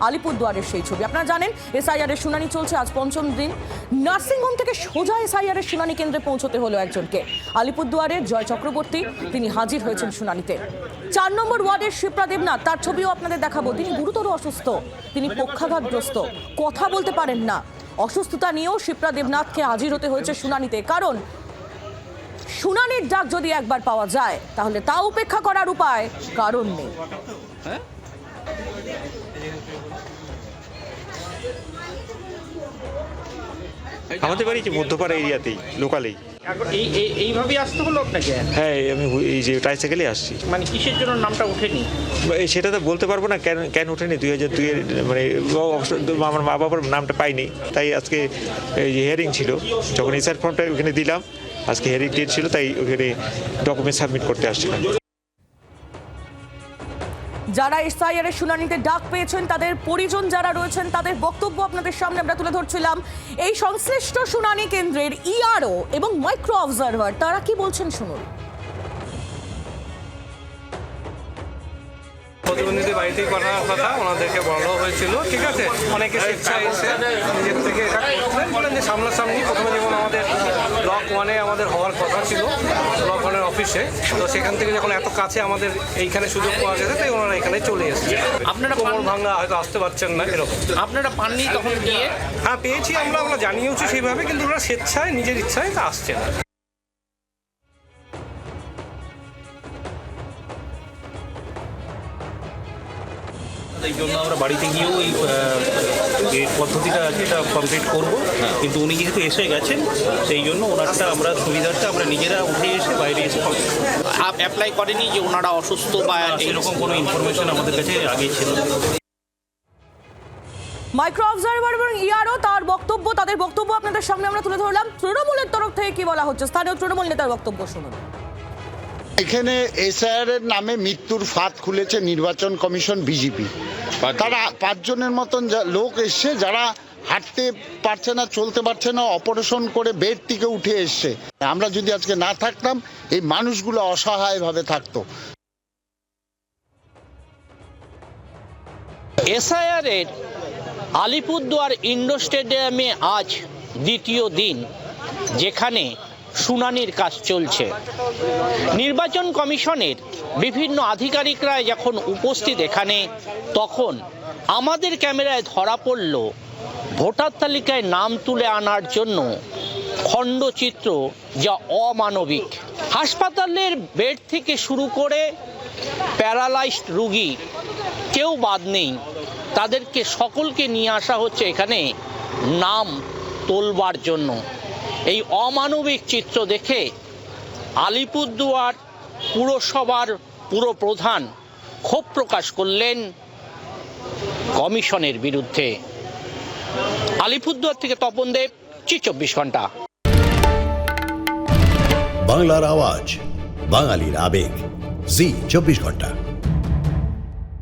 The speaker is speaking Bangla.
আলিপুরদুয়ারের সেই ছবি। আপনারা জানেন এসআইআর এর শুনানি চলছে আজ পঞ্চম দিন। নার্সিংহোম থেকে সোজা এসআইআর এর শুনানি কেন্দ্রে পৌঁছতে হলো একজনকে। আলিপুরদুয়ারের জয় চক্রবর্তী, তিনি হাজির হয়েছেন শুনানিতে। চার নম্বর ওয়ার্ডের শিপ্রা দেবনাথ, তার ছবিও আপনাদের দেখাবো। তিনি গুরুতর অসুস্থ। তিনি পক্ষাঘাতগ্রস্ত। কথা বলতে পারেন না। অসুস্থতা নিয়েও শিপ্রা দেবনাথকে হাজির হতে হয়েছে শুনানিতে। কারণ, শুনানির ডাক যদি একবার পাওয়া যায়, তাহলে তা উপেক্ষা করার উপায় কারণ নেই। আমাদের বাড়ি যে মধ্যপাড়া এরিয়াতেই লোকালেই। এখন এই এই- এইভাবেই আসতে হলো আপনাকে? হ্যাঁ এই আমি হু- এই যে ট্রাইসাইকেলে আসছি। মানে কিসের জন্য নামটা ওঠেনি? বা- এই সেটা তো বলতে পারব না কেন কেন ওঠেনি? দুই হাজার দুইয়ের মানে অবশ্য- আমার মা বাবার নামটা পাইনি তাই আজকে এই যে হিয়ারিং ছিল যখন এসআর ফর্মটা ওখানে দিলাম আজকে হিয়ারিং ডেট ছিল তাই ওখানে ডকুমেন্ট সাবমিট করতে আসছিলাম। যারা এসআইআর এর শুনানিতে ডাক পেয়েছেন, তাদের পরিজন যারা রয়েছেন, তাদের বক্তব্য আপনাদের সামনে আমরা তুলে ধরছিলাম। এই সংশ্লিষ্ট শুনানি কেন্দ্রের ইআরও এবং মাইক্রো অবজারভার তারা কি বলছেন শুনুন। প্রতিবন্ধীদের করার কথা ওনাদেরকে বলা হয়েছিল, ঠিক আছে? অনেকে স্বেচ্ছায় এসে নিজের থেকে সামনাসামনি প্রথমে যেমন আমাদের ব্লক ওয়ানে আমাদের হওয়ার কথা ছিল ব্লক ওয়ানের অফিসে। তো সেখান থেকে যখন এত কাছে আমাদের এইখানে সুযোগ পাওয়া গেছে তাই ওনারা এখানে চলে এসেছে। আপনারা কোমর ভাঙা হয়তো আসতে পারছেন না এরকম। আপনারা পাননি তখন গিয়ে? হ্যাঁ পেয়েছি আমরা আমরা জানিয়েওছি সেইভাবে কিন্তু ওরা স্বেচ্ছায় নিজের ইচ্ছায় তা আসছে না। এই জন্য আমরা বাড়িতে গিয়েও এই আহ, এই পদ্ধতিটা আছে এটা কমপ্লিট করব। কিন্তু উনি যেহেতু এসে গেছেন সেই জন্য ওনারটা আমরা সুবিধাটা আমরা নিজেরা উঠে এসে বাইরে এসে অ্যাপ্লাই করেনি যে ওনারা অসুস্থ বা আর সেরকম কোনো ইনফরমেশন আমাদের কাছে আগে ছিল মাইক্রো অবজারভার এবং ইআরও তার বক্তব্য তাদের বক্তব্য আপনাদের সামনে আমরা তুলে ধরলাম। তৃণমূলের তরফ থেকে কি বলা হচ্ছে? স্থানীয় তৃণমূল নেতার বক্তব্য শুনুন। এখানে এসআইআর এর নামে মৃত্যুর ফাঁদ খুলেছে নির্বাচন কমিশন বিজেপি। তারা পাঁচজনের মতন যা- লোক এসছে যারা হাঁটতে পারছে না চলতে পারছে না অপারেশন করে বেড থেকে উঠে এসছে। আমরা যদি আজকে না থাকতাম এই মানুষগুলো অসহায়ভাবে থাকতো। এসআইআর এর আলিপুরদুয়ার ইন্ডোর স্টেডিয়ামে আজ দ্বিতীয় দিন যেখানে শুনানির কাজ চলছে। নির্বাচন কমিশনের বিভিন্ন আধিকারিকরা যখন উপস্থিত এখানে, তখন আমাদের ক্যামেরায় ধরা পড়ল ভোটার তালিকায় নাম তুলে আনার জন্য খণ্ডচিত্র যা অমানবিক। হাসপাতালের বেড থেকে শুরু করে প্যারালাইজড রুগী কেউ বাদ নেই। তাদেরকে সকলকে নিয়ে আসা হচ্ছে এখানে নাম তোলবার জন্য। এই অমানবিক চিত্র দেখে আলিপুরদুয়ার পুরসভার পুরো প্রধান ক্ষোভ প্রকাশ করলেন কমিশনের বিরুদ্ধে। আলিপুরদুয়ার থেকে তপন দেব চি চব্বিশ ঘণ্টা। বাংলার আওয়াজ, বাঙালির আবেগ, জি চব্বিশ ঘণ্টা।